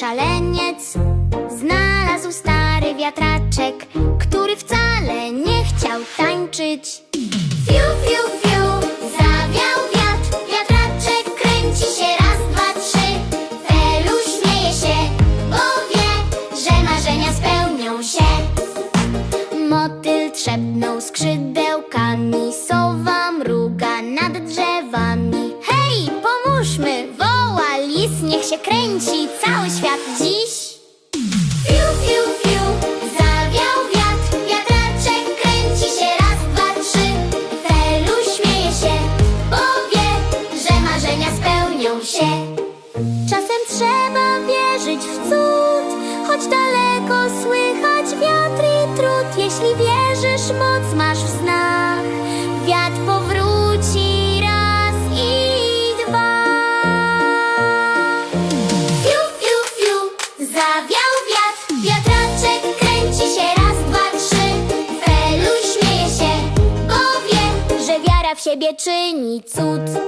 szaleniec. Znalazł stary wiatraczek Który wcale nie chciał tańczyć. Fiu, fiu, fiu, zawiał wiatr. Wiatraczek kręci się raz, dwa, trzy. Felu śmieje się, bo wie Że marzenia spełnią się. Motyl trzepnął skrzydełkami Sowa cud, choć daleko słychać wiatr i trud. Jeśli wierzysz, moc masz w snach. Zawiał wiatr. Wiatraczek kręci się raz, dwa, trzy. Felu śmieje się, bo wie, że wiara w siebie czyni cud.